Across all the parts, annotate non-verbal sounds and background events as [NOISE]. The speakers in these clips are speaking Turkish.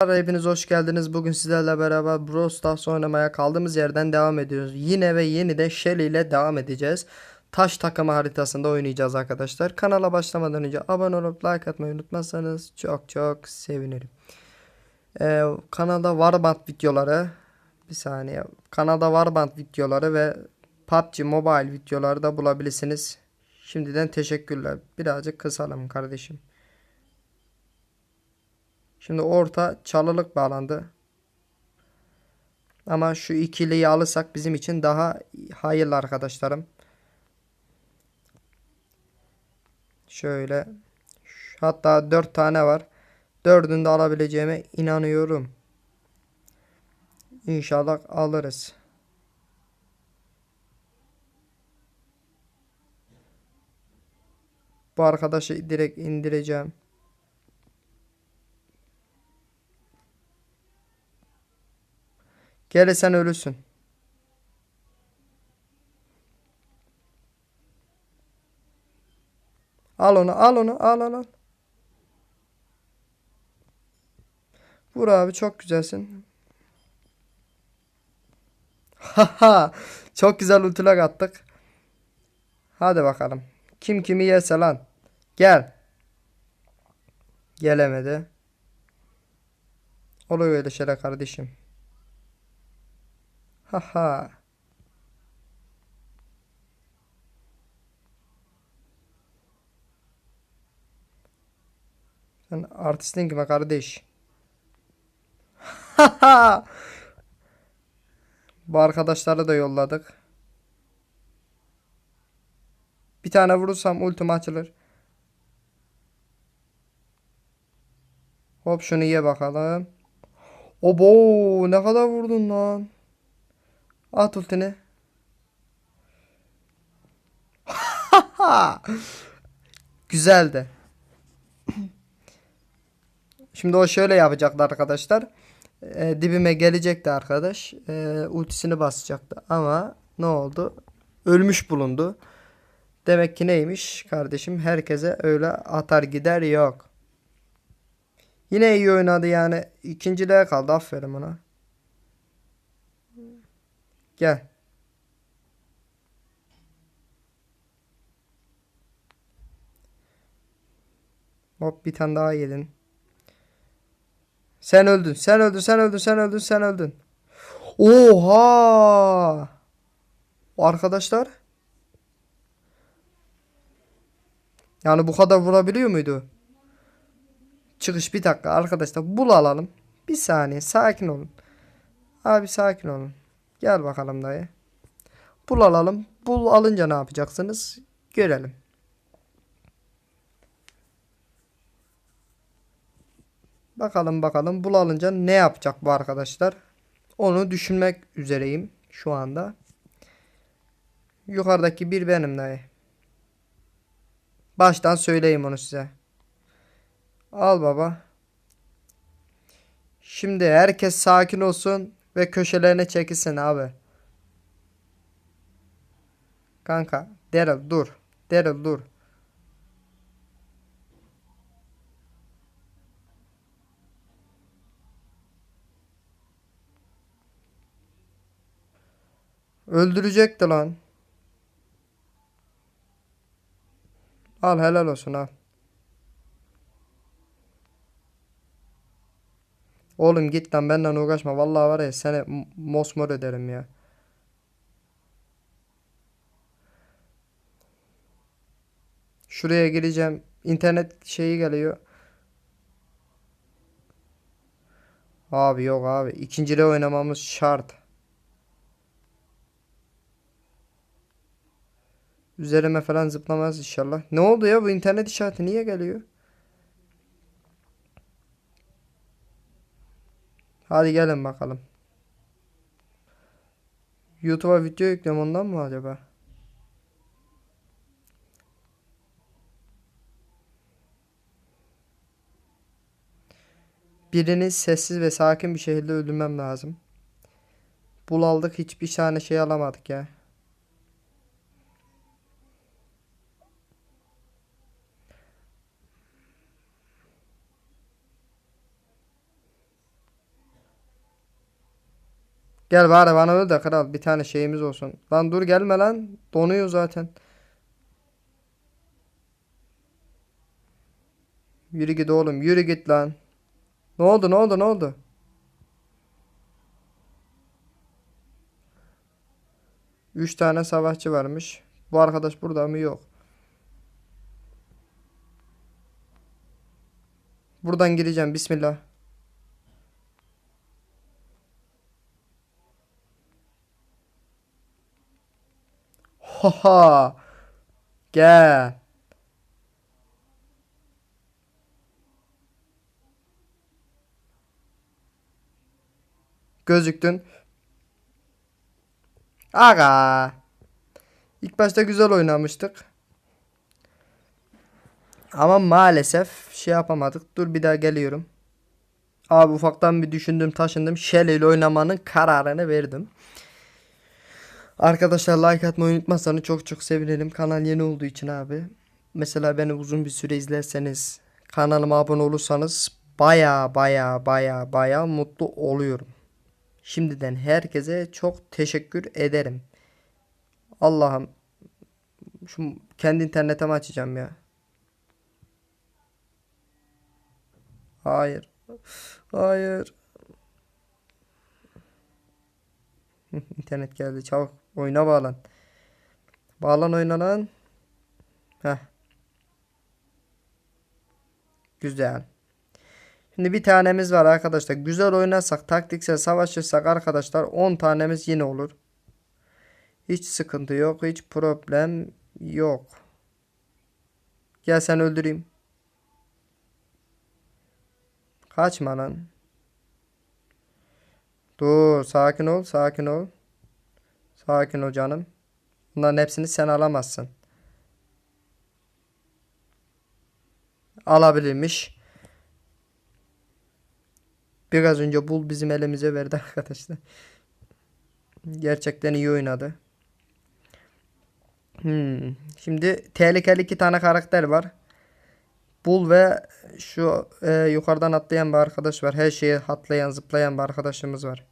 Merhaba, Hepiniz hoş geldiniz. Bugün sizlerle beraber Brawl Stars oynamaya kaldığımız yerden devam ediyoruz. Yine ve yeni de Shelly ile devam edeceğiz. Taş takımı haritasında oynayacağız arkadaşlar. Kanala başlamadan önce abone olup like atmayı unutmazsanız çok çok sevinirim. Ee, kanalda Warband videoları bir saniye. Kanalda Warband videoları ve PUBG Mobile videoları da bulabilirsiniz. Şimdiden teşekkürler. Birazcık kısalım kardeşim. Şimdi orta çalılık bağlandı. Ama şu ikiliyi alırsak bizim için daha hayırlı arkadaşlarım. Şöyle. Hatta 4 tane var. Dördünü de alabileceğime inanıyorum. İnşallah alırız. Bu arkadaşı direkt indireceğim. Gelirsen ölüsün. Al onu, al onu, al al al. Vur abi çok güzelsin. Haha. Çok güzel ultilak attık. Hadi bakalım. Kim kimi yerse lan. Gel. Gelemedi. Oluyor öyle şeyler kardeşim. Haha. Sen artistin kime kardeş? Haha. Bu arkadaşları da yolladık. Bir tane vurursam ultim açılır. Hop şunu ye bakalım. Obo ne kadar vurdun lan? At ultini. [LAUGHS] Güzeldi. Şimdi o şöyle yapacaktı arkadaşlar. Ee, dibime gelecekti arkadaş. Ee, ultisini basacaktı. Ama ne oldu? Ölmüş bulundu. Demek ki neymiş kardeşim? Herkese öyle atar gider yok. Yine iyi oynadı yani. İkinciliğe kaldı. Aferin ona. Gel. Hop bir tane daha yedin. Sen öldün. Sen öldün. Sen öldün. Sen öldün. Sen öldün. Oha! Arkadaşlar. Yani bu kadar vurabiliyor muydu? Çıkış bir dakika arkadaşlar. Bul alalım. Bir saniye. Sakin olun. Abi sakin olun. Gel bakalım dayı. Bul alalım. Bul alınca ne yapacaksınız? Görelim. Bakalım bakalım bul alınca ne yapacak bu arkadaşlar? Onu düşünmek üzereyim şu anda. Yukarıdaki bir benim dayı. Baştan söyleyeyim onu size. Al baba. Şimdi herkes sakin olsun ve köşelerine çekilsin abi. Kanka Daryl dur. Daryl dur. Öldürecekti lan. Al helal olsun al. Oğlum git lan benden uğraşma. Vallahi var ya seni mosmor ederim ya. Şuraya gireceğim. İnternet şeyi geliyor. Abi yok abi. İkincide oynamamız şart. Üzerime falan zıplamaz inşallah. Ne oldu ya bu internet işareti niye geliyor? Hadi gelin bakalım. YouTube'a video yüklüyorum ondan mı acaba? Birini sessiz ve sakin bir şekilde öldürmem lazım. Bul aldık hiçbir tane şey alamadık ya. Gel bari bana öl de kral bir tane şeyimiz olsun. Lan dur gelme lan. Donuyor zaten. Yürü git oğlum yürü git lan. Ne oldu ne oldu ne oldu? Üç tane savaşçı varmış. Bu arkadaş burada mı? Yok. Buradan gireceğim. Bismillah. Haha. Gel. Gözüktün. Aga. İlk başta güzel oynamıştık. Ama maalesef şey yapamadık. Dur bir daha geliyorum. Abi ufaktan bir düşündüm taşındım. Shelly ile oynamanın kararını verdim. Arkadaşlar like atmayı unutmazsanız çok çok sevinirim. Kanal yeni olduğu için abi. Mesela beni uzun bir süre izlerseniz kanalıma abone olursanız baya baya baya baya mutlu oluyorum. Şimdiden herkese çok teşekkür ederim. Allah'ım şu kendi internetimi açacağım ya. Hayır. Hayır. [LAUGHS] İnternet geldi. Çabuk oyuna bağlan. Bağlan oyuna lan. Heh. Güzel. Şimdi bir tanemiz var arkadaşlar. Güzel oynarsak, taktiksel savaşırsak arkadaşlar 10 tanemiz yine olur. Hiç sıkıntı yok. Hiç problem yok. Gel sen öldüreyim. Kaçma lan. Dur sakin ol sakin ol. Sakin ol canım. Bunların hepsini sen alamazsın. Alabilirmiş. Biraz önce bul bizim elimize verdi [LAUGHS] arkadaşlar. Gerçekten iyi oynadı. Hmm. Şimdi tehlikeli iki tane karakter var. Bul ve şu e, yukarıdan atlayan bir arkadaş var. Her şeyi atlayan, zıplayan bir arkadaşımız var.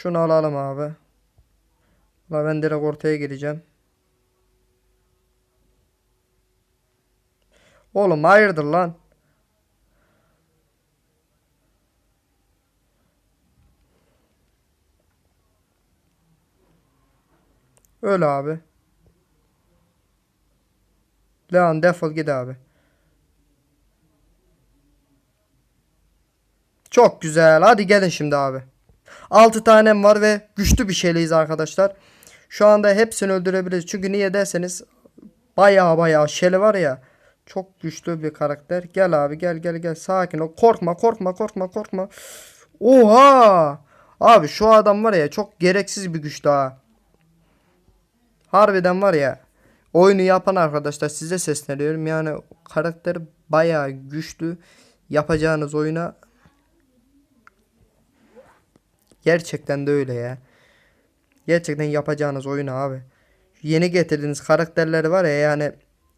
Şunu alalım abi. La ben direkt ortaya gireceğim. Oğlum hayırdır lan? Öyle abi. Leon defol git abi. Çok güzel. Hadi gelin şimdi abi. 6 tanem var ve güçlü bir şeyleyiz arkadaşlar. Şu anda hepsini öldürebiliriz. Çünkü niye derseniz baya baya Shelly var ya. Çok güçlü bir karakter. Gel abi gel gel gel. Sakin ol. Korkma korkma korkma korkma. Oha. Abi şu adam var ya çok gereksiz bir güçlü ha. Harbiden var ya. Oyunu yapan arkadaşlar size sesleniyorum. Yani karakter bayağı güçlü. Yapacağınız oyuna gerçekten de öyle ya. Gerçekten yapacağınız oyunu abi. Yeni getirdiğiniz karakterleri var ya yani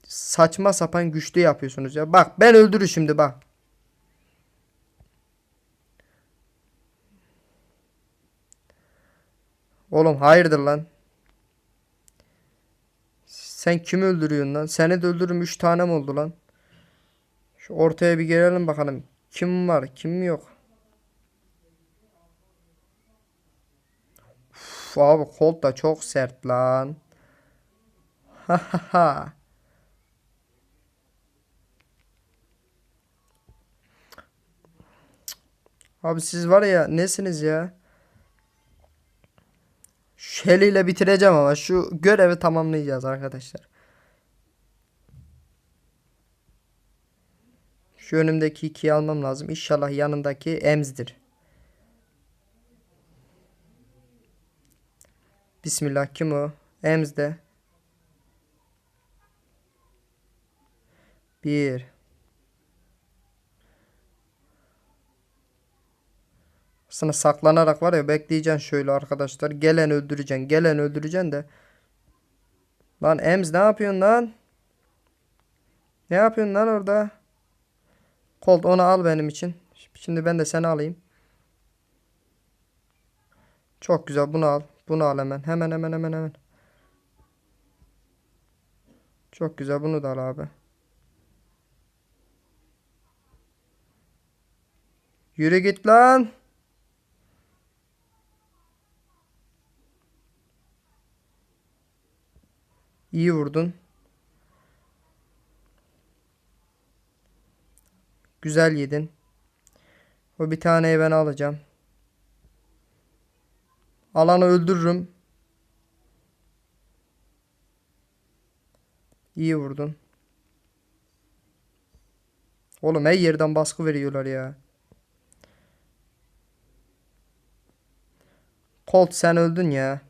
saçma sapan güçlü yapıyorsunuz ya. Bak ben öldürür şimdi bak. Oğlum hayırdır lan? Sen kimi öldürüyorsun lan? Seni de öldürürüm 3 tane mi oldu lan? Şu ortaya bir gelelim bakalım. Kim var kim yok. Abi Colt da çok sert lan. Ha ha ha. Abi siz var ya nesiniz ya? Shelly ile bitireceğim ama şu görevi tamamlayacağız arkadaşlar. Şu önümdeki ikiyi almam lazım. İnşallah yanındaki Ems'dir. Bismillah kim o? Ems de. Bir. Aslında saklanarak var ya bekleyeceksin şöyle arkadaşlar. Gelen öldüreceksin. Gelen öldüreceksin de. Lan Ems ne yapıyorsun lan? Ne yapıyorsun lan orada? Colt onu al benim için. Şimdi ben de seni alayım. Çok güzel bunu al. Bunu al hemen. Hemen hemen hemen hemen. Çok güzel bunu da al abi. Yürü git lan. İyi vurdun. Güzel yedin. O bir taneyi ben alacağım. Alanı öldürürüm. İyi vurdun. Oğlum her yerden baskı veriyorlar ya. Colt sen öldün ya.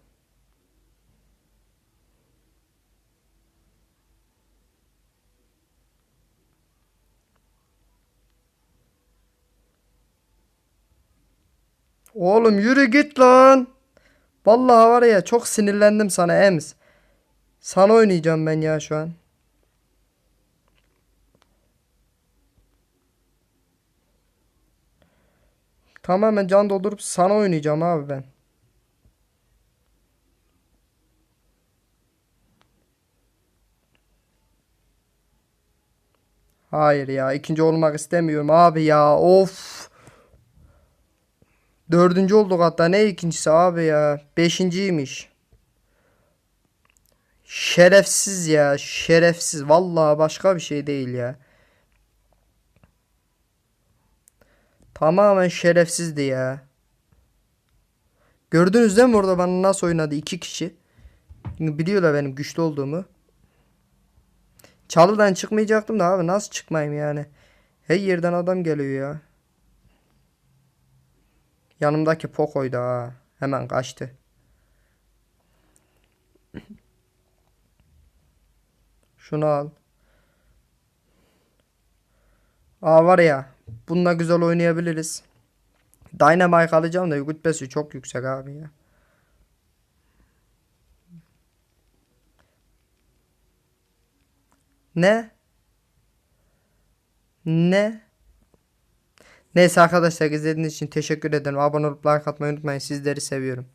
Oğlum yürü git lan. Vallahi var ya çok sinirlendim sana Ems. Sana oynayacağım ben ya şu an. Tamamen can doldurup sana oynayacağım abi ben. Hayır ya ikinci olmak istemiyorum abi ya of. Dördüncü olduk hatta ne ikincisi abi ya. Beşinciymiş. Şerefsiz ya şerefsiz vallahi başka bir şey değil ya. Tamamen şerefsizdi ya. Gördünüz değil mi orada bana nasıl oynadı iki kişi. Biliyorlar benim güçlü olduğumu. Çalıdan çıkmayacaktım da abi nasıl çıkmayayım yani. Her yerden adam geliyor ya. Yanımdaki Poco'ydu ha. Hemen kaçtı. Şunu al. Aa var ya. Bununla güzel oynayabiliriz. Dynamite alacağım da rütbesi çok yüksek abi ya. Ne? Ne? Neyse arkadaşlar izlediğiniz için teşekkür ederim. Abone olup like atmayı unutmayın. Sizleri seviyorum.